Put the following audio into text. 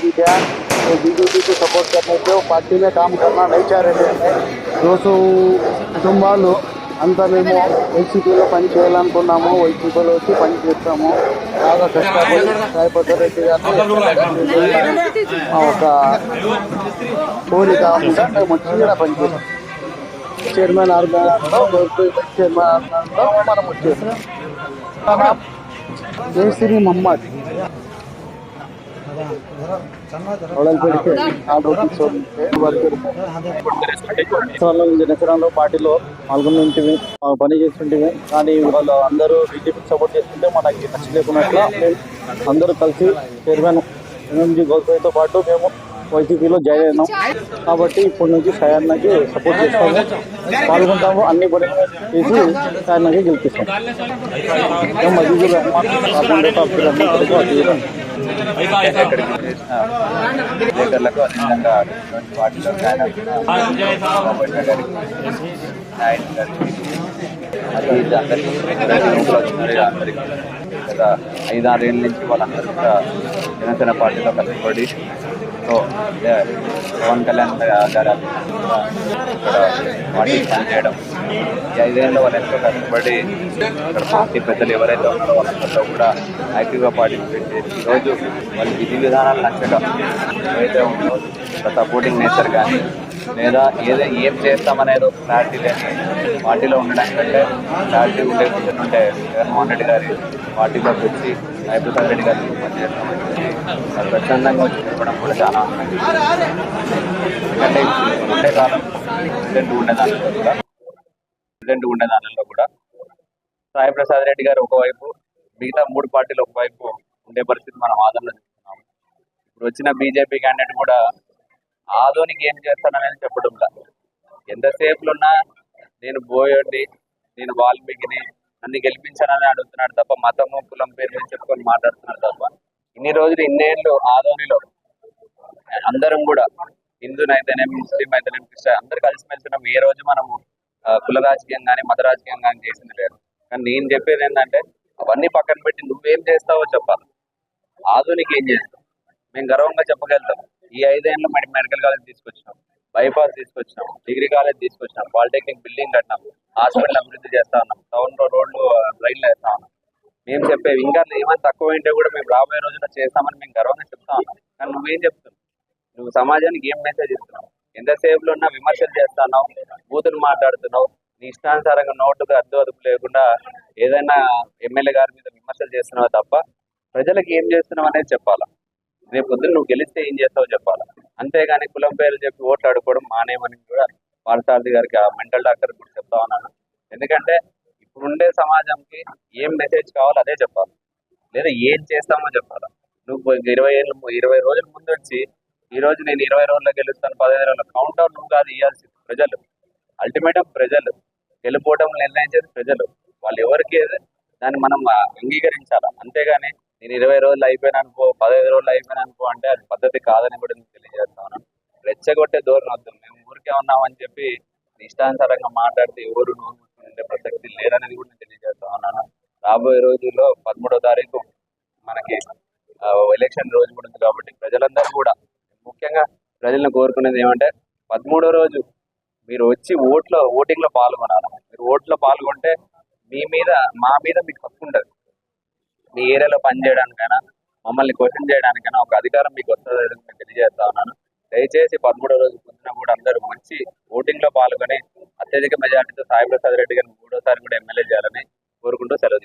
भी क्या तो बीजेपी को सपोर्ट करने से वो पार्टी में काम करना नहीं चाह रहे थे दो सौ కుటుంబాలు అంతా మేము వైసీపీలో పని చేయాలనుకున్నాము వైసీపీలో వచ్చి పని చేస్తాము బాగా కష్టపడి సాయిపద్ర రెడ్డి గారిని మా ఒక కోరిక ఉంటే మేము వచ్చి ఇక్కడ పనిచేస్తాం చైర్మన్ ఆర్గనైజర్లో చైర్మన్ ఆర్గనైజర్లో మనం వచ్చేస్తాం జయశ్రీ మహమ్మద్ వడలపేట పార్టీలో పాల్గొంటుంటివి పని చేస్తుంటివి కానీ వాళ్ళు అందరూ బీజేపీకి సపోర్ట్ చేస్తుంటే మనకి నచ్చలేకున్నట్లు మేము అందరూ కలిసి చైర్మన్ ఎంఎంజీ గోల్పేతో పాటు మేము వైసీపీలో జాయిన్ అయినాం. కాబట్టి ఇప్పటి నుంచి సయాన్నకి సపోర్ట్ చేస్తాము పాల్గొంటాము అన్ని పనులు చేసి సయాన్నకి గెలిపిస్తాం. మేము మజీదుర్ రహమాన్ రాజేంద్ర అదేవిధంగా వాటిలో పార్టీలో నాయుడు గారికి అందరికీ అందరికీ అందరికీ గత ఐదారేళ్ళ నుంచి వాళ్ళందరూ కూడా జనసేన పార్టీలో కష్టపడి సో పవన్ కళ్యాణ్ గారు అభిమానులుగా ఇక్కడ పార్టీ పనిచేయడం ఈ ఐదేళ్ళు వాళ్ళు ఎంతో కష్టపడి ఇక్కడ పార్టీ పెద్దలు ఎవరైతే ఉన్నారో వాళ్ళందరిలో కూడా యాక్టివ్గా పార్టిసిపేట్ చేసి ఈరోజు వాళ్ళ విధి విధానాలు నచ్చడం. ఏదైతే ఉందో సపోర్టింగ్ నేచర్ కానీ లేదా ఏదో ఏం చేస్తామనేది ఒక క్లారిటీ లేదు పార్టీలో ఉండడానికి కంటే క్లారిటీ ఉండే కూర్చుంటే జగన్మోహన్ రెడ్డి గారి పార్టీలోకి వచ్చి సాయిప్రసాద్ రెడ్డి గారి పనిచేస్తామని చెప్పి వాళ్ళు వచ్చి చెప్పడం కూడా చాలా ఆనందంగా ఎందుకంటే ఉండే కాలం ప్రెసిడెంట్ ఉండే దానిలో కూడా ప్రెసిడెంట్ ఉండే దానిలో కూడా సాయి ప్రసాద్ రెడ్డి గారు ఒకవైపు మిగతా మూడు పార్టీలు ఒకవైపు ఉండే పరిస్థితి మనం ఆదరణ చూస్తున్నాం ఇప్పుడు వచ్చిన బీజేపీ క్యాండిడేట్ కూడా ఆదోనికి ఏం చేస్తాననేది చెప్పడం ఎంతసేపులు ఉన్నా నేను బోయండి నేను వాల్మీకిని నన్ను గెలిపించానని అడుగుతున్నాడు తప్ప మతము కులం పేరు మీద చెప్పుకొని మాట్లాడుతున్నాడు తప్ప ఇన్ని రోజులు ఇన్నేళ్ళు ఆదోనిలో అందరం కూడా హిందూనైతేనే ముస్లిం అయితేనే క్రిస్టియన్ అందరు కలిసిమెలిసి ఉన్నాం ఏ రోజు మనము కుల రాజకీయం కానీ మత రాజకీయం కానీ చేసింది లేదు. కానీ నేను చెప్పేది ఏంటంటే అవన్నీ పక్కన పెట్టి నువ్వేం చేస్తావో చెప్పాలి. ఆధునిక ఏం చేస్తావు? మేము గర్వంగా చెప్పగలుగుతాం. ఈ ఐదేళ్ళు మరి మెడికల్ కాలేజ్ తీసుకొచ్చినాం బైపాస్ తీసుకొచ్చినాం డిగ్రీ కాలేజ్ తీసుకొచ్చినాం పాలిటెక్నిక్ బిల్డింగ్ కట్టినాం హాస్పిటల్ అభివృద్ధి చేస్తా ఉన్నాం టౌన్లో రోడ్లు రైళ్ళు వేస్తా ఉన్నాం. మేము చెప్పేవి ఇంకా ఏమైనా తక్కువ ఏంటో కూడా మేము రాబోయే రోజున చేస్తామని మేము గర్వంగా చెప్తా ఉన్నాం. కానీ నువ్వేం చెప్తున్నావు? నువ్వు సమాజానికి ఏం మెసేజ్ ఇస్తున్నావు? ఎంతసేపులో ఉన్నా విమర్శలు చేస్తున్నావు బూతులు మాట్లాడుతున్నావు నీ ఇష్టానుసారంగా నోటుకు అద్దు అదుపు లేకుండా ఏదైనా ఎమ్మెల్యే గారి మీద విమర్శలు చేస్తున్నావు తప్ప ప్రజలకు ఏం చేస్తున్నావు అనేది చెప్పాలా? రేపు పొద్దున్న నువ్వు గెలిస్తే ఏం చేస్తావో చెప్పాలా? అంతేగాని కులం పేర్లు చెప్పి ఓట్లు ఆడుకోవడం మానేమని కూడా పార్థసారథి గారికి ఆ మెంటల్ డాక్టర్ కూడా చెప్తా ఉన్నాను. ఎందుకంటే ఇప్పుడుండే సమాజంకి ఏం మెసేజ్ కావాలో అదే చెప్పాలి. లేదా ఏం చేస్తామో చెప్పాలా. నువ్వు ఇరవై ఏళ్ళు ఇరవై రోజుల ముందు వచ్చి ఈ రోజు నేను ఇరవై రోజుల్లో గెలుస్తాను పదహైదు రోజుల్లో కౌంటర్ నువ్వు కాదు ఇవ్వాల్సింది ప్రజలు. అల్టిమేటం ప్రజలు. గెలుపోవడం నిర్ణయించేది ప్రజలు. వాళ్ళు ఎవరికి దాన్ని మనం అంగీకరించాలి? అంతేగాని నేను ఇరవై రోజులు అయిపోయినా అనుకో పదహైదు రోజులు అయిపోయినా అనుకో అంటే అది పద్ధతి కాదని కూడా నేను తెలియజేస్తా ఉన్నాను రెచ్చగొట్టే ధోరణి వద్దు మేము ఊరికే ఉన్నామని చెప్పి ఇష్టానుసారంగా మాట్లాడితే ఎవరు నోరు ప్రసక్తి లేదనేది కూడా నేను తెలియజేస్తా ఉన్నాను. రాబోయే రోజుల్లో పదమూడో తారీఖు మనకి ఎలక్షన్ రోజు కూడా ఉంది కాబట్టి ప్రజలందరూ కూడా ముఖ్యంగా ప్రజలను కోరుకునేది ఏమంటే పదమూడో రోజు మీరు వచ్చి ఓట్లో ఓటింగ్లో పాల్గొనాలి. మీరు ఓట్లో పాల్గొంటే మీ మీద మా మీద మీకు హక్కు ఉండదు. మీ ఏరియాలో పనిచేయడానికైనా మమ్మల్ని క్వశ్చన్ చేయడానికైనా ఒక అధికారం మీకు వస్తుంది మీకు తెలియజేస్తా ఉన్నాను. దయచేసి పదమూడో రోజు పొందిన కూడా అందరూ మంచి ఓటింగ్లో పాల్గొని అత్యధిక మెజార్టీతో సాయి ప్రసాద్ రెడ్డి గారిని మూడోసారి కూడా ఎమ్మెల్యే చేయాలని కోరుకుంటూ సెలవు